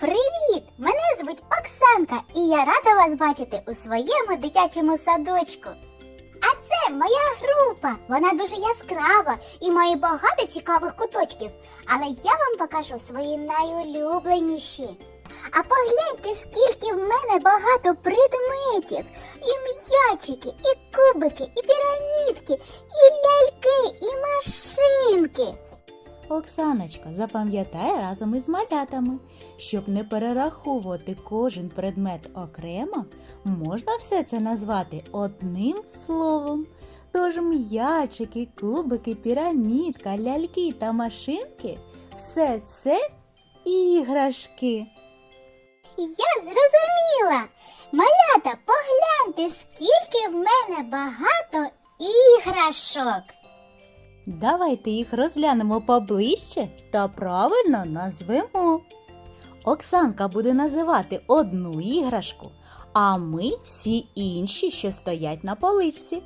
Привіт! Мене звуть Оксанка, і я рада вас бачити у своєму дитячому садочку. А це моя група. Вона дуже яскрава і має багато цікавих куточків. Але я вам покажу свої найулюбленіші. А погляньте, скільки в мене багато предметів. І м'ячики, і кубики, і пірамідки, і ляльки, і машинки. Оксаночка, запам'ятай разом із малятами, щоб не перераховувати кожен предмет окремо, можна все це назвати одним словом. Тож м'ячики, кубики, пірамідка, ляльки та машинки все це іграшки. Я зрозуміла. Малята, погляньте, скільки в мене багато іграшок. Давайте їх розглянемо поближче та правильно назвемо. Оксанка буде називати одну іграшку, а ми всі інші, що стоять на поличці.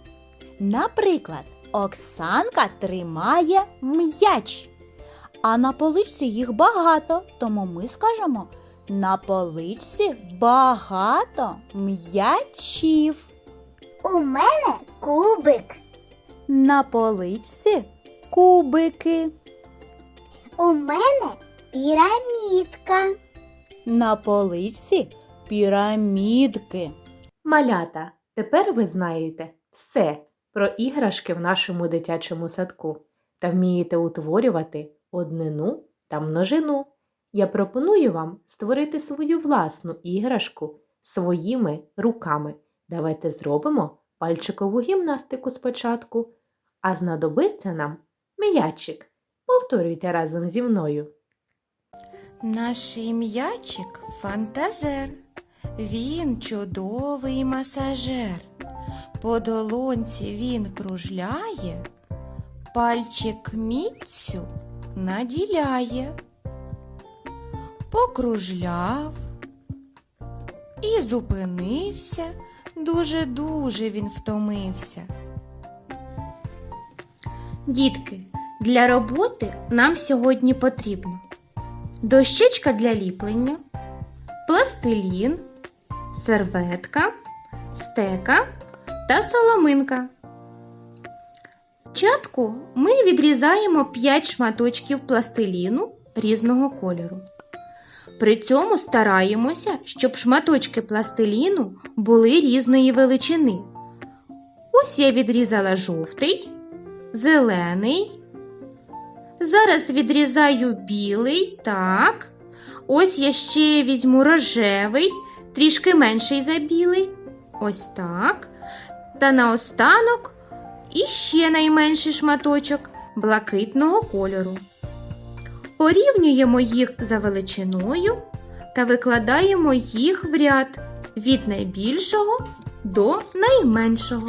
Наприклад, Оксанка тримає м'яч, а на поличці їх багато, тому ми скажемо на поличці багато м'ячів. У мене кубик. На поличці кубики. У мене пірамідка. На поличці пірамідки. Малята, тепер ви знаєте все про іграшки в нашому дитячому садку та вмієте утворювати однину та множину. Я пропоную вам створити свою власну іграшку своїми руками. Давайте зробимо пальчикову гімнастику спочатку, а знадобиться нам м'ячик. Повторюйте разом зі мною. Наш м'ячик фантазер. Він чудовий масажер. По долонці він кружляє, пальчик міцю наділяє. Покружляв і зупинився. Дуже-дуже він втомився. Дітки, для роботи нам сьогодні потрібно дощечка для ліплення, пластилін, серветка, стека та соломинка. Спочатку ми відрізаємо 5 шматочків пластиліну різного кольору. При цьому стараємося, щоб шматочки пластиліну були різної величини. Ось я відрізала жовтий, зелений. Зараз відрізаю білий, так. Ось я ще візьму рожевий, трішки менший за білий. Ось так. Та наостанок іще найменший шматочок блакитного кольору. Порівнюємо їх за величиною та викладаємо їх в ряд від найбільшого до найменшого.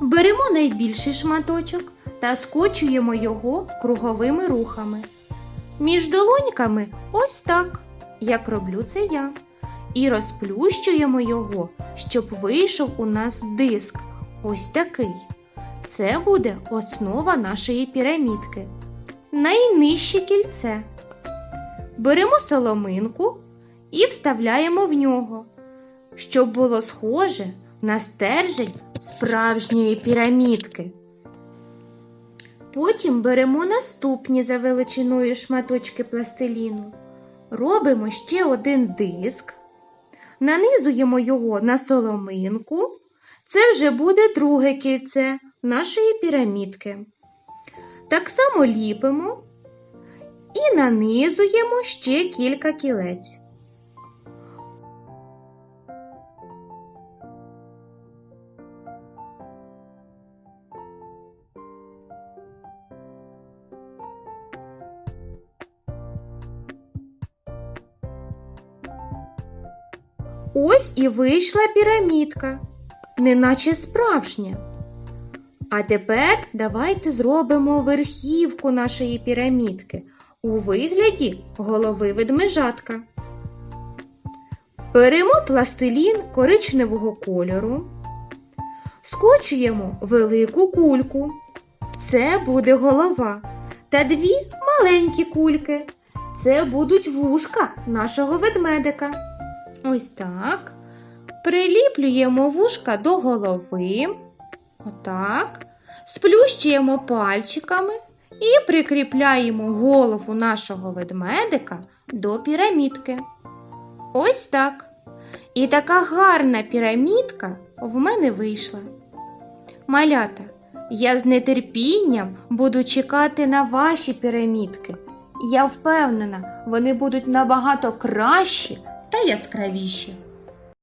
Беремо найбільший шматочок та скочуємо його круговими рухами. Між долоньками ось так, як роблю це я. І розплющуємо його, щоб вийшов у нас диск. Ось такий. Це буде основа нашої пірамідки. Найнижче кільце. Беремо соломинку і вставляємо в нього, щоб було схоже на стержень справжньої пірамідки. Потім беремо наступні за величиною шматочки пластиліну. Робимо ще один диск, нанизуємо його на соломинку. Це вже буде друге кільце нашої пірамідки. Так само ліпимо і нанизуємо ще кілька кілець. Ось і вийшла пірамідка, неначе справжня. А тепер давайте зробимо верхівку нашої пірамідки у вигляді голови ведмежатка. Беремо пластилін коричневого кольору, скочуємо велику кульку. Це буде голова. Та дві маленькі кульки. Це будуть вушка нашого ведмедика. Ось так. Приліплюємо вушка до голови. Отак. Сплющуємо пальчиками і прикріпляємо голову нашого ведмедика до пірамідки. Ось так. І така гарна пірамідка в мене вийшла. Малята, я з нетерпінням буду чекати на ваші пірамідки. Я впевнена, вони будуть набагато кращі та яскравіші.